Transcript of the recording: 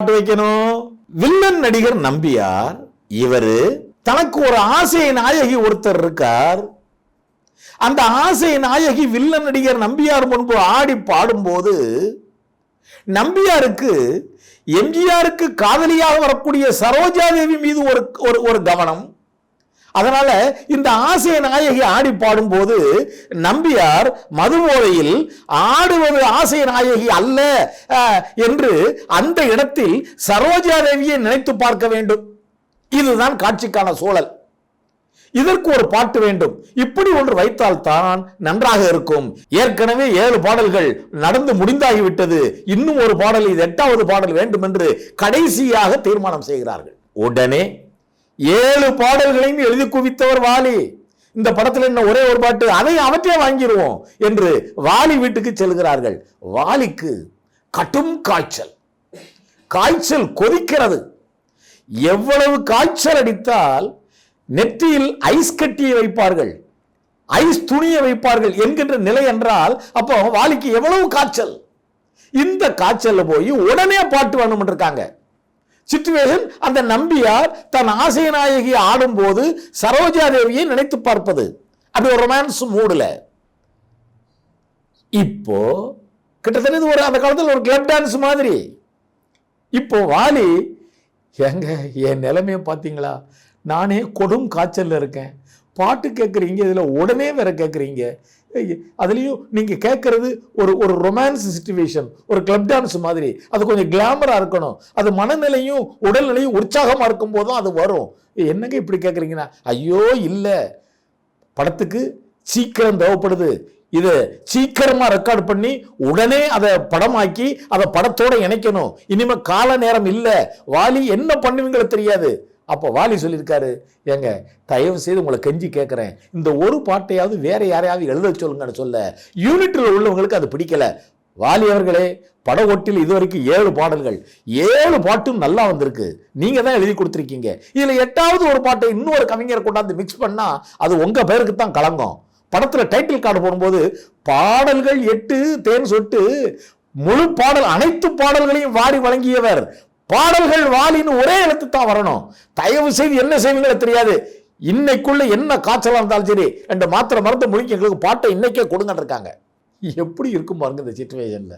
பாட்டு வைக்கணும். வில்லன் நடிகர் நம்பியார் இவரு தனக்கு ஒரு ஆசை நாயகி ஒருத்தர் இருக்கார். அந்த ஆசை நாயகி வில்லன் நடிகர் நம்பியார் முன்பு ஆடி பாடும்போது நம்பியாருக்கு எம்ஜிஆருக்கு காதலியாக வரக்கூடிய சரோஜா தேவி மீது ஒரு ஒரு ஒரு கவனம். அதனால இந்த ஆசிய நாயகி ஆடி பாடும்போது நம்பியார் மதுமோலையில் ஆடுவது ஆசிய நாயகி அல்ல என்று அந்த இடத்தில் சரோஜா தேவியை நினைத்து பார்க்க வேண்டும். இதுதான் காட்சிக்கான சூழல். இதற்கு ஒரு பாட்டு வேண்டும். இப்படி ஒன்று வைத்தால் தான் நன்றாக இருக்கும். ஏற்கனவே ஏழு பாடல்கள் நடந்து முடிந்தாகிவிட்டது. இன்னும் ஒரு பாடல் இது எட்டாவது பாடல் வேண்டும் என்று கடைசியாக தீர்மானம் செய்கிறார்கள். உடனே ஏழு பாடல்களையும் எழுதி குவித்தவர் வாலி. இந்த படத்தில் என்ன ஒரே ஒரு பாட்டு அதை அவற்றே வாங்கிடுவோம் என்று வாலி வீட்டுக்கு செல்கிறார்கள். வாலிக்கு கடும் காய்ச்சல். காய்ச்சல் கொதிக்கிறது. எவ்வளவு காய்ச்சல் அடித்தால் நெற்றியில் ஐஸ் கட்டியை வைப்பார்கள். ஐஸ் துணியை வைப்பார்கள் என்கின்ற நிலை என்றால் அப்போ வாலிக்கு எவ்வளவு காய்ச்சல்? இந்த காய்ச்சலில் போய் உடனே பாட்டு வேணும் இருக்காங்க. சிச்சுவேஷன் அந்த நம்பியார் தன் ஆசை நாயகி ஆடும்போது சரோஜா தேவியை நினைத்து பார்ப்பது. அப்படி ஒரு ரொமான்ஸ் மூடல இப்போ கிட்டத்தட்ட இது ஒரு அந்த காலத்தில் ஒரு கிளப் டான்ஸ் மாதிரி. இப்போ வாலி ஏங்க என் நிலைமையை பார்த்தீங்களா நானே கொடும் காய்ச்சலில் இருக்கேன். பாட்டு கேட்குறீங்க இதில் உடனே வேற கேட்குறீங்க அதுலேயும் நீங்கள் கேட்குறது ஒரு ஒரு ரொமான்ஸ் சுச்சுவேஷன் ஒரு கிளப் டான்ஸ் மாதிரி. அது கொஞ்சம் கிளாமராக இருக்கணும். அது மனநிலையும் உடல்நிலையும் உற்சாகமாக இருக்கும்போது தான் அது வரும். என்னங்க இப்படி கேட்குறீங்கன்னா ஐயோ இல்லை. படத்துக்கு சீக்கிரம் தேவைப்படுது. இது சீக்கிரமாக ரெக்கார்ட் பண்ணி உடனே அதை படமாக்கி அதை படத்தோட இணைக்கணும். இனிமேல் கால நேரம் இல்லை. வாலி என்ன பண்ணுவீங்களோ தெரியாது. அப்போ வாலி சொல்லியிருக்காரு ஏங்க தயவு செய்து உங்களை கெஞ்சி கேட்குறேன் இந்த ஒரு பாட்டையாவது வேற யாரையாவது எழுத சொல்லுங்கன்னு சொல்ல யூனிட்டில் உள்ளவங்களுக்கு அது பிடிக்கல. வாலி அவர்களே பட ஒட்டில் இதுவரைக்கும் ஏழு பாடல்கள் ஏழு பாட்டும் நல்லா வந்திருக்கு. நீங்க தான் எழுதி கொடுத்துருக்கீங்க. இதில் எட்டாவது ஒரு பாட்டை இன்னொரு கவிஞரை கொண்டாந்து மிக்ஸ் பண்ணா அது உங்க பேருக்கு தான் கலங்கும் படத்துல டைட்டில் கார்டு போடும்போது பாடல்கள் எட்டு தேன் சொட்டு முழு பாடல் அனைத்து பாடல்களையும் வாரி வழங்கியவர் பாடல்கள் வாலின்னு ஒரே எழுத்து தான் வரணும். தயவு செய்து என்ன செய்வீங்களோ தெரியாது. இன்னைக்குள்ள என்ன காய்ச்சலாக இருந்தாலும் சரி ரெண்டு மாத்திரை மருந்து முடிக்க எங்களுக்கு பாட்டை இன்னைக்கே கொடுங்கன்னு இருக்காங்க எப்படி இருக்கும் பாருங்க இந்த சுச்சுவேஷன்ல